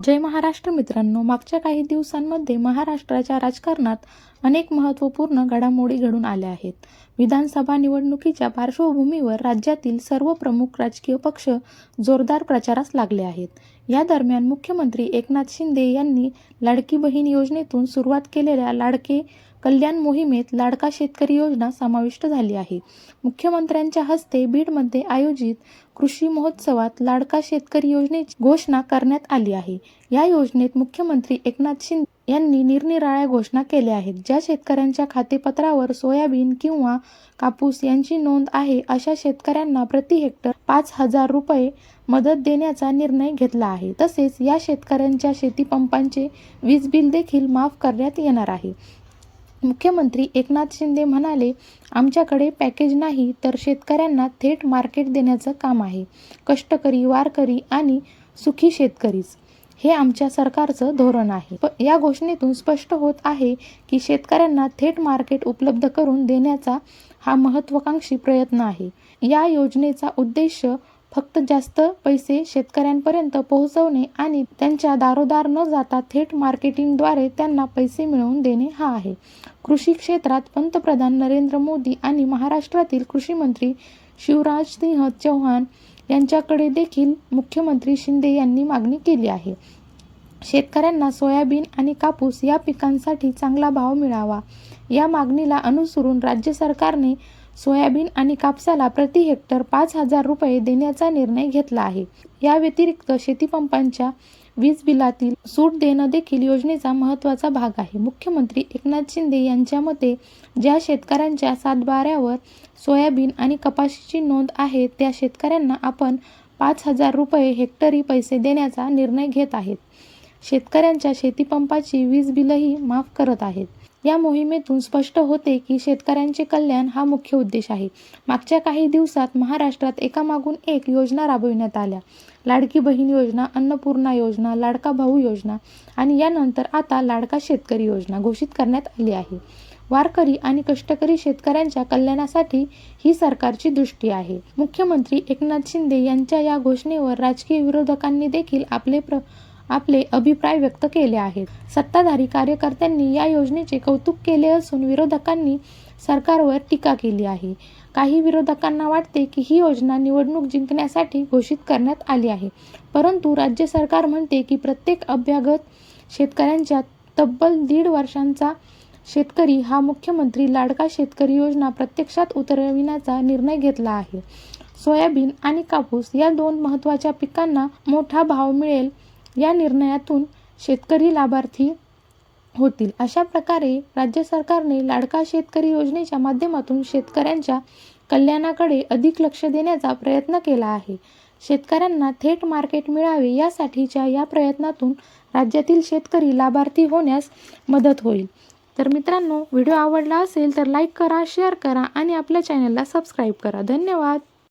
जय महाराष्ट्र मित्रांनो मागच्या काही दिवसांमध्ये महाराष्ट्राच्या राजकारणात अनेक महत्त्वपूर्ण घडामोडी घडून आल्या आहेत. विधानसभा निवडणुकीच्या पार्श्वभूमीवर राज्यातील सर्व प्रमुख राजकीय पक्ष जोरदार प्रचारास लागले आहेत. या दरम्यान मुख्यमंत्री एकनाथ शिंदे यांनी लाडकी बहीण योजनेतून सुरुवात केलेल्या लाडके कल्याण मोहिमेत लाडका शेतकरी योजना समाविष्ट झाली आहे. मुख्यमंत्र्यांच्या हस्ते बीडमध्ये आयोजित कृषी महोत्सवात लाडका शेतकरी योजनेची घोषणा करण्यात आली आहे. या योजनेत मुख्यमंत्री एकनाथ शिंदे यांनी निरनिराळ्या घोषणा केल्या आहेत. ज्या शेतकऱ्यांच्या खातेपत्रावर सोयाबीन किंवा कापूस यांची नोंद आहे अशा शेतकऱ्यांना प्रति हेक्टर पाच हजार रुपये मदत देण्याचा निर्णय घेतला आहे. तसेच या शेतकऱ्यांच्या शेतीपंपांचे वीज बिल देखील माफ करण्यात येणार आहे. मुख्यमंत्री एकनाथ शिंदे म्हणाले आमच्याकडे पॅकेज नाही तर शेतकऱ्यांना थेट मार्केट देण्याचं काम आहे. कष्टकरी वारकरी आणि सुखी शेतकरीच. हे आमच्या सरकारचं धोरण आहे. या घोषणेतून स्पष्ट होत आहे की शेतकऱ्यांना थेट मार्केट उपलब्ध करून देण्याचा हा महत्त्वाकांक्षी प्रयत्न आहे. या योजनेचा उद्देश फक्त जास्त पैसे शेतकऱ्यांपर्यंत पोहोचवणे आणि त्यांच्या दारोदार न जाता थेट मार्केटिंगद्वारे त्यांना पैसे मिळवून देणे हा आहे. कृषी क्षेत्रात पंतप्रधान नरेंद्र मोदी आणि महाराष्ट्रातील कृषीमंत्री शिवराज सिंह चौहान यांच्याकडे देखील मुख्यमंत्री शिंदे यांनी मागणी केली आहे. शेतकऱ्यांना सोयाबीन आणि कापूस या पिकांसाठी चांगला भाव मिळावा. या मागणीला अनुसरून राज्य सरकारने सोयाबीन आणि कापसाला प्रति हेक्टर पाच हजार रुपये देण्याचा निर्णय घेतला आहे. या व्यतिरिक्त शेतीपंपांच्या वीज बिलातील सूट देणं देखील योजनेचा महत्त्वाचा भाग आहे. मुख्यमंत्री एकनाथ शिंदे यांच्या मते ज्या शेतकऱ्यांच्या सातबाऱ्यावर सोयाबीन आणि कपाशीची नोंद आहे त्या शेतकऱ्यांना आपण पाच हजार रुपये हेक्टरी पैसे देण्याचा निर्णय घेत आहेत. शेतकऱ्यांच्या शेतीपंपाची वीज बिलही माफ करत आहेत. या मोहिमेतून स्पष्ट होते की शेतकऱ्यांचे कल्याण हा मुख्य उद्देश आहे. मागच्या काही दिवसात महाराष्ट्रात एकामागून एक योजना राबविण्यात आल्या. लाडकी बहीण योजना अन्नपूर्णा योजना लाडका भाऊ योजना आणि यानंतर आता लाडका शेतकरी योजना घोषित करण्यात आली आहे. वारकरी आणि कष्टकरी शेतकऱ्यांच्या कल्याणासाठी ही सरकारची दृष्टी आहे. मुख्यमंत्री एकनाथ शिंदे यांच्या या घोषणेवर राजकीय विरोधकांनी देखील आपले प्र आपले अभिप्राय व्यक्त केले आहेत. सत्ताधारी कार्यकर्त्यांनी या योजनेचे कौतुक केले असून विरोधकांनी सरकारवर टीका केली आहे. काही विरोधकांना वाटते की ही योजना निवडणूक जिंकण्यासाठी घोषित करण्यात आली आहे. परंतु राज्य सरकार म्हणते की प्रत्येक अभ्यागत शेतकऱ्यांच्या तब्बल दीड वर्षांचा शेतकरी हा मुख्यमंत्री लाडका शेतकरी योजना प्रत्यक्षात उतरविण्याचा निर्णय घेतला आहे. सोयाबीन आणि कापूस या दोन महत्त्वाच्या पिकांना मोठा भाव मिळेल या निर्णयातून शेतकरी लाभार्थी होतील. अशा प्रकारे राज्य सरकारने लाडका शेतकरी योजनेच्या माध्यमातून शेतकऱ्यांच्या कल्याणाकडे अधिक लक्ष देण्याचा प्रयत्न केला आहे. शेतकऱ्यांना थेट मार्केट मिळावे यासाठीच्या या प्रयत्नातून राज्यातील शेतकरी लाभार्थी होण्यास मदत होईल. तर मित्रांनो व्हिडिओ आवडला असेल तर लाईक करा शेअर करा आणि आपल्या चॅनलला सबस्क्राईब करा. धन्यवाद!